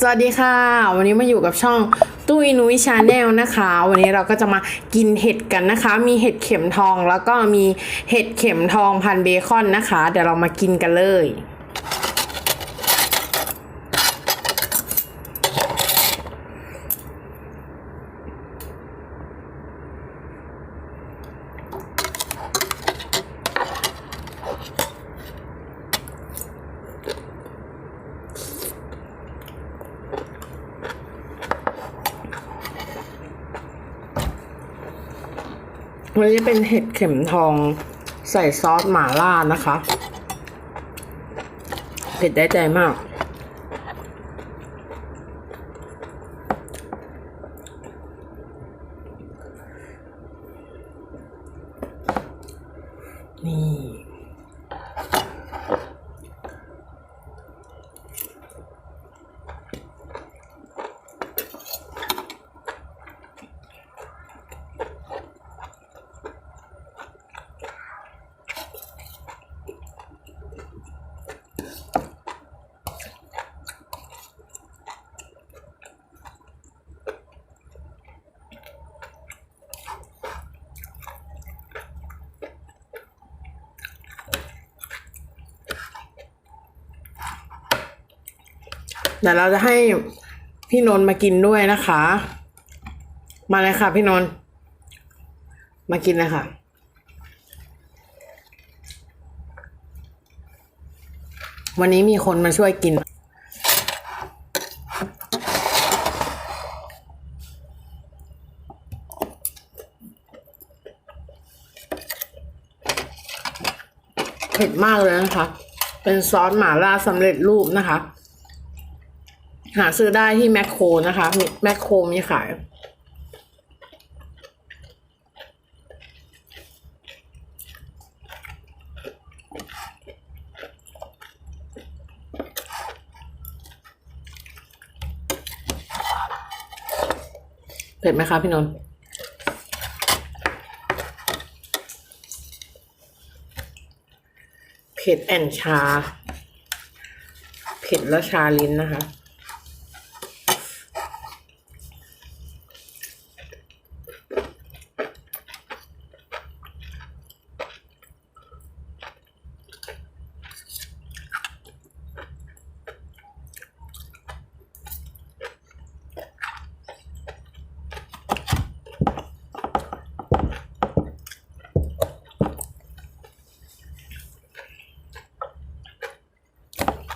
สวัสดีค่ะ วันนี้มาอยู่กับช่องตุ้ยนุ้ยชาแนลนะคะ วันนี้เราก็จะมากินเห็ดกันนะคะ มีเห็ดเข็มทองแล้วก็มีเห็ดเข็มทองพันเบคอนนะคะ เดี๋ยวเรามากินกันเลย วันนี้เป็นเห็ดเข็มทองใส่ซอสหม่าล่านะคะ เผ็ดได้ใจมาก นี่ เดี๋ยวเราจะให้พี่นนท์มากินด้วยนะคะ มาเลยค่ะพี่นนท์มากินเลยค่ะวันนี้มีคนมาช่วยกิน เผ็ดมากเลยนะคะ เป็นซอสหม่าล่าสำเร็จรูปนะคะ หาซื้อได้ที่แมคโครนะคะแมคโครมีขายเผ็ดไหมคะพี่นนท์เผ็ดแอนชา เผ็ดแล้วชาลิ้นนะคะ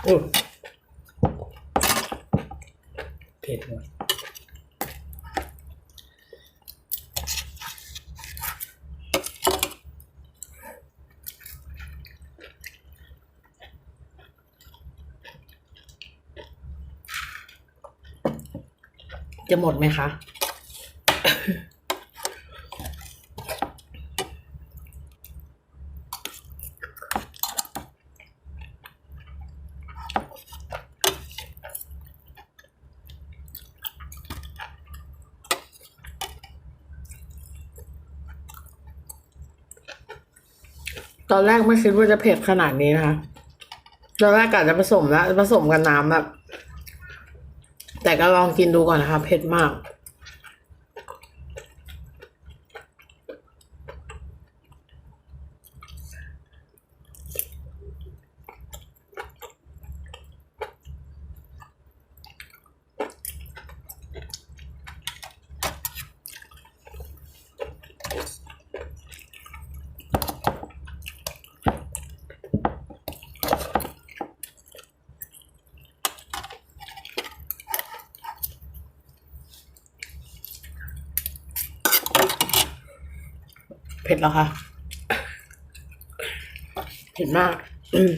อือเผ็ดหมดจะหมดไหมคะ ตอนแรกไม่คิดว่าจะเผ็ดขนาดนี้นะคะตอนแรกกะจะผสมแล้วผสมกับน้ำแบบ แต่ก็ลองกินดูก่อนนะคะ เผ็ดมาก ผ็ดแล้วค่ะเผ็ดมากอืม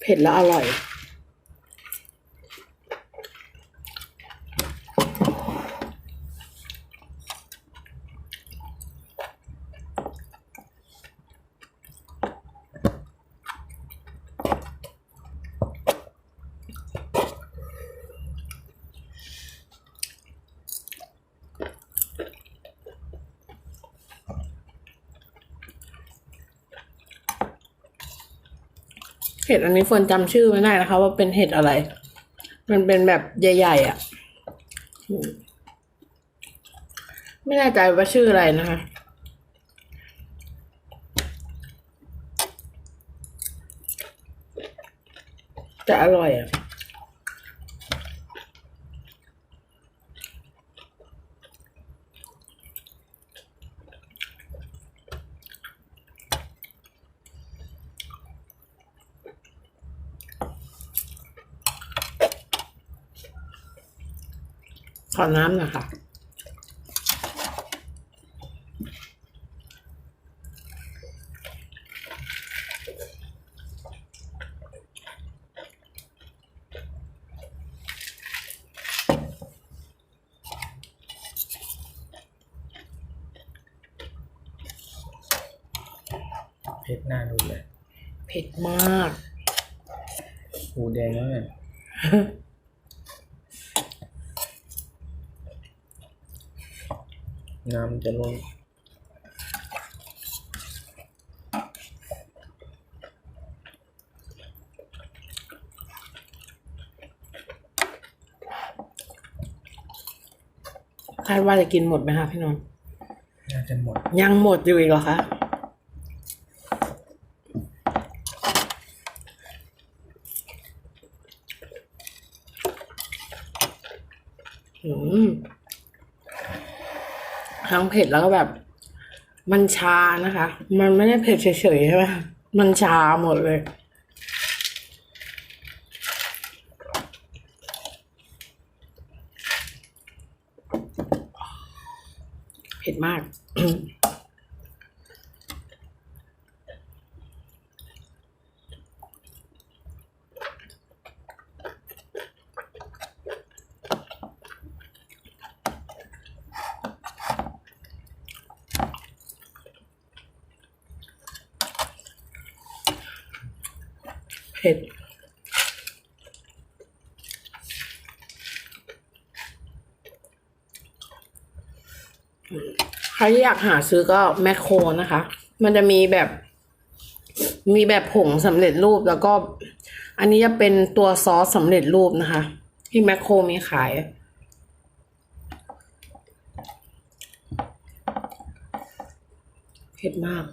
เผ็ดแล้วอร่อย เห็ดอันนี้ฝนจำชื่อไม่ได้นะคะ ว่าเป็นเห็ดอะไร มันเป็นแบบใหญ่ๆอะ่ะ ไม่แน่ใจว่าชื่ออะไรนะคะแต่อร่อยอะ ขอน้ำหน่อยค่ะเผ็ดหน้าดูเลย เผ็ดมาก หูแดงแล้วเนี่ย น้ำจะลงคาดว่าจะกินหมดไหมคะพี่นนท์น่าจะหมด ยังหมดอยู่อีกเหรอคะอืม ทั้งเผ็ดแล้วก็แบบ มันชานะคะ มันไม่ได้เผ็ดเฉยๆใช่ไหมมันชาหมดเลยเผ็ดมาก ผ็ด ใครที่อยากหาซื้อก็แมคโครนะคะ มันจะมีแบบ มีแบบผงสำเร็จรูปแล้วก็ อันนี้จะเป็นตัวซอสสำเร็จรูปนะคะ ที่แมคโครมีขายเผ็ดมาก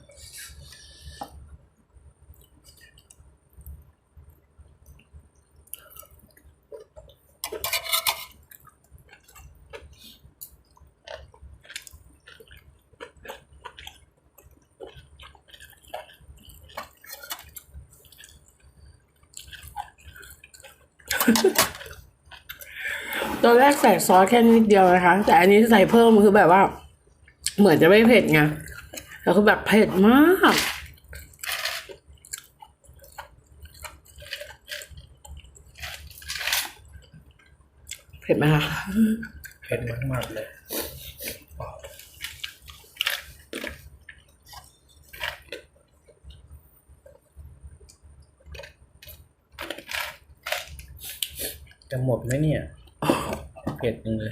ตอนแรกใส่ซอสแค่นิดเดียวนะคะ แต่อันนี้ใส่เพิ่มคือแบบว่า เหมือนจะไม่เผ็ดไงแล้วคือแบบเผ็ดมากเผ็ดไหมคะเผ็ดมากๆเลย จะหมด ไหมเนี่ยเผ็ดจังเลย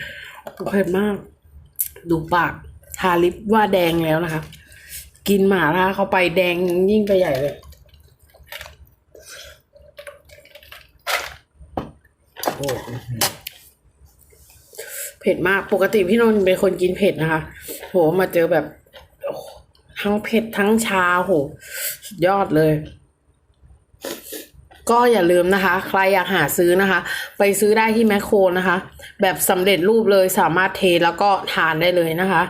เผ็ดมาก ดูปาก ทาลิปว่าแดงแล้วนะคะ กินหมาล่าเข้าไปแดงยิ่งไปใหญ่เลยโอ้อื้อหือเผ็ดมาก ปกติพี่นนท์เป็นคนกินเผ็ดนะคะ โห มาเจอแบบ ทั้งเผ็ดทั้งชา โหสุดยอดเลย ก็อย่าลืมนะคะ ใครอยากหาซื้อนะคะ ไปซื้อได้ที่แมคโครนะคะ แบบสำเร็จรูปเลยสามารถเทแล้วก็ทานได้เลยนะคะ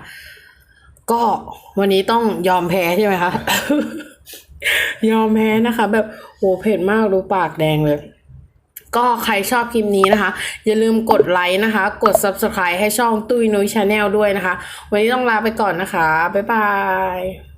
ก็วันนี้ต้องยอมแพ้ใช่ไหมคะ ยอมแพ้นะคะ แบบโหเผ็ดมากดูปากแดงเลยก็ใครชอบคลิปนี้นะคะ อย่าลืมกดไลค์นะคะ กด subscribe ให้ช่องตุ้ยนุ้ยชาแนลด้วยนะคะ วันนี้ต้องลาไปก่อนนะคะ บ๊ายบาย